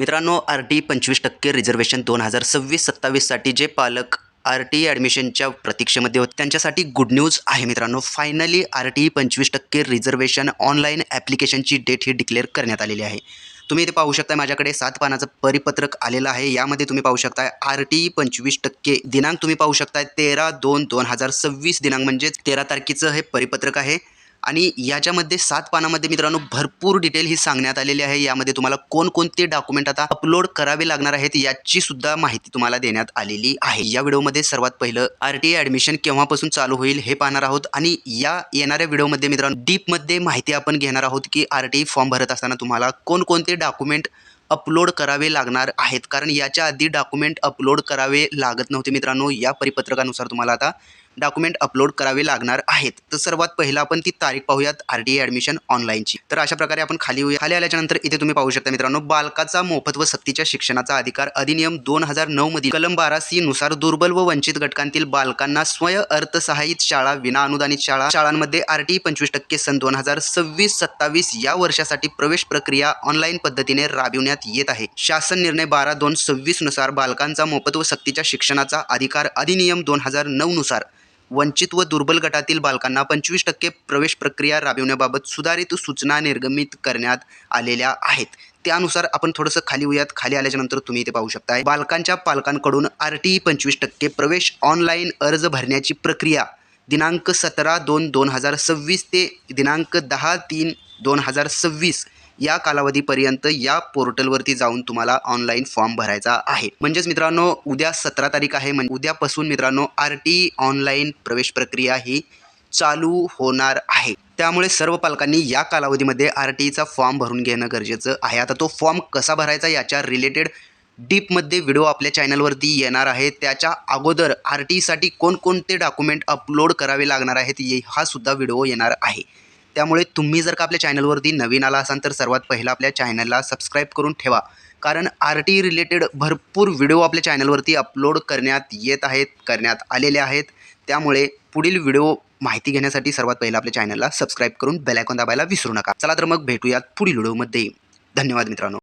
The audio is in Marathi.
मित्रांनो आर टी पंचवीस टक्के रिझर्वेशन दोन हजार सव्वीस सत्तावीससाठी जे पालक आर टी ॲडमिशनच्या प्रतीक्षेमध्ये होते त्यांच्यासाठी गुड न्यूज आहे मित्रांनो. फायनली आर टी पंचवीस टक्के रिझर्वेशन ऑनलाईन ॲप्लिकेशनची डेट ही डिक्लेअर करण्यात आलेली आहे. तुम्ही इथे पाहू शकता माझ्याकडे सात पानाचं परिपत्रक आलेलं आहे. यामध्ये तुम्ही पाहू शकताय आर टी पंचवीस टक्के दिनांक तुम्ही पाहू शकताय तेरा दोन दोन हजार सव्वीस दिनांक म्हणजेच तेरा तारखेचं हे परिपत्रक आहे. आणि याच्यामध्ये सात पानामध्ये मित्रांनो भरपूर डिटेल ही सांगण्यात आलेली आहे. यामध्ये तुम्हाला कोणकोणते डॉक्युमेंट आता अपलोड करावे लागणार आहेत याची सुद्धा माहिती तुम्हाला देण्यात आलेली आहे. या व्हिडिओमध्ये सर्वात पहिलं आर टी ॲडमिशन केव्हापासून चालू होईल हे पाहणार आहोत आणि या येणाऱ्या व्हिडिओमध्ये मित्रांनो डीपमध्ये माहिती आपण घेणार आहोत की आर टी फॉर्म भरत असताना तुम्हाला कोणकोणते डॉक्युमेंट अपलोड करावे लागणार आहेत. कारण याच्या आधी डॉक्युमेंट अपलोड करावे लागत नव्हते मित्रांनो. या परिपत्रकानुसार तुम्हाला आता डॉक्युमेंट अपलोड करावे लागणार आहेत. तर सर्वात पहिलं आपण ती तारीख पाहूयात आर टी ॲडमिशन ऑनलाईनची तर अशा प्रकारे आपण खाली येऊया. खाली आल्याच्यानंतर इथे तुम्ही पाहू शकता मित्रांनो बालकाचा मोफत व सक्तीच्या शिक्षणाचा अधिकार अधिनियम दोन हजार नऊ मधील कलम बारा सी नुसार दुर्बल व वंचित घटकांतील बालकांना स्वयं अर्थसहाय्यित शाळा विना अनुदानित शाळा शाळांमध्ये आर टी पंचवीस टक्के सन दोन हजार सव्वीस सत्तावीस या वर्षासाठी प्रवेश प्रक्रिया ऑनलाईन पद्धतीने राबविण्यात येत आहे. शासन निर्णय बारा दोन सव्वीसनुसार बालकांचा मोफत व सक्तीच्या शिक्षणाचा अधिकार अधिनियम दोन हजार नऊ नुसार वंचित व दुर्बल गटातील बालकांना पंचवीस टक्के प्रवेश प्रक्रिया राबविण्याबाबत सुधारित सूचना निर्गमित करण्यात आलेल्या आहेत. त्यानुसार आपण थोडंसं खाली होऊयात खाली आल्याच्यानंतर तुम्ही इथे पाहू शकताय. बालकांच्या पालकांकडून आर टी पंचवीस टक्के प्रवेश ऑनलाईन अर्ज भरण्याची प्रक्रिया दिनांक सतरा दोन दोन हजार सव्वीस ते दिनांक दहा तीन दोन हजार सव्वीस या कालावधीपर्यंत या पोर्टलवरती जाऊन तुम्हाला ऑनलाईन फॉर्म भरायचा आहे. म्हणजेच मित्रांनो उद्या सतरा तारीख आहे. म्हणजे उद्यापासून मित्रांनो आर टी ऑनलाईन प्रवेश प्रक्रिया ही चालू होणार आहे. त्यामुळे सर्व पालकांनी या कालावधीमध्ये आर टीचा फॉर्म भरून घेणं गरजेचं आहे. आता तो फॉर्म कसा भरायचा याच्या रिलेटेड डीपमध्ये व्हिडिओ आपल्या चॅनलवरती येणार आहे. त्याच्या अगोदर आर टीसाठी कोणकोणते डॉक्युमेंट अपलोड करावे लागणार आहेत ये हा सुद्धा व्हिडिओ येणार आहे. त्यामुळे तुम्ही जर का आपल्या चॅनलवरती नवीन आला असाल तर सर्वात पहिला आपल्या चॅनलला सबस्क्राईब करून ठेवा. कारण आर टी रिलेटेड भरपूर व्हिडिओ आपल्या चॅनलवरती अपलोड करण्यात येत आहेत करण्यात आलेले आहेत. त्यामुळे पुढील व्हिडिओ माहिती घेण्यासाठी सर्वात पहिला आपल्या चॅनलला सबस्क्राईब करून बेलायकॉन दाबायला विसरू नका. चला तर मग भेटूयात पुढील व्हिडिओमध्ये. धन्यवाद मित्रांनो.